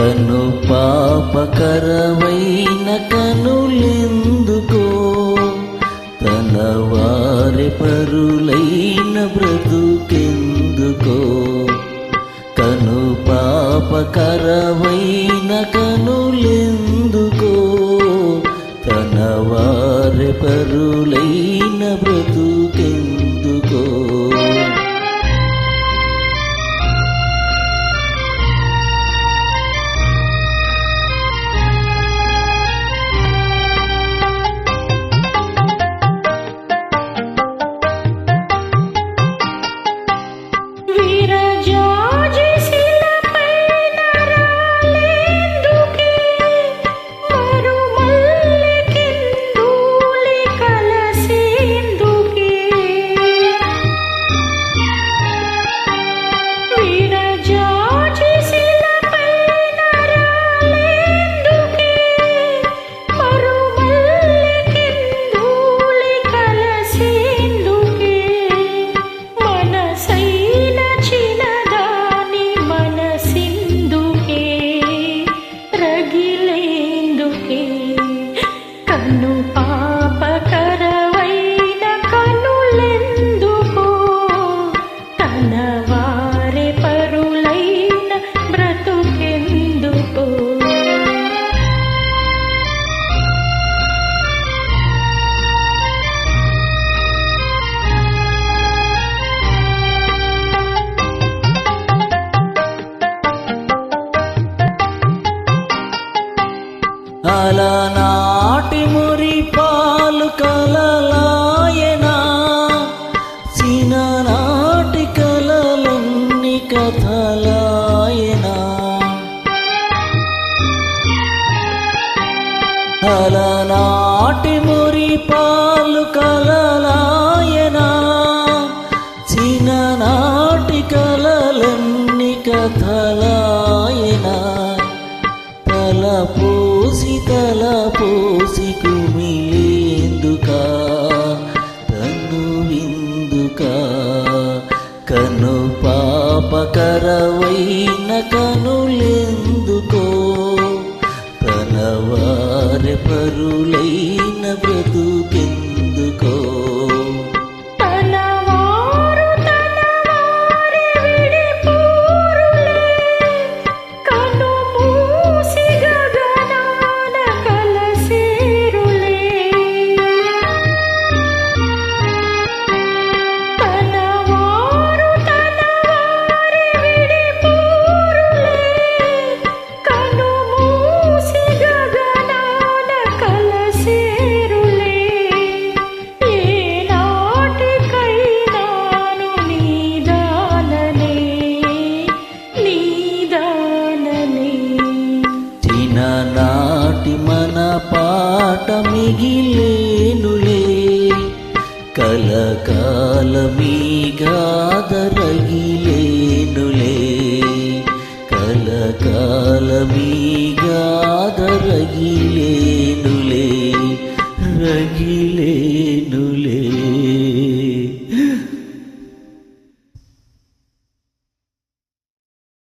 కను పాపకరవైన కనులెందుకో? తన వారి పరులైన బ్రతుకెందుకో? కను పాపకరవైన కనులెందుకో? తన వారి పరులైన కన్ను పాపకరవైన కనులెందుకో? తన వారి పరులైన బ్రతుకెందుకో? అలనాటి కథలాయనా అలనాటి మురి పాలు కలలాయనా. చిన్ననాటి కలలన్ని కథలాయనా. తల పూసి తల పూసి కుమి పైన కనులెందుకో? కనవారి పరులైన బ్రతు పాట మిగిలేనులే. కలకాలమీగాదరగిలేనులే. కలకాలమీగాదరగిలేనులే. రగిలేనులే.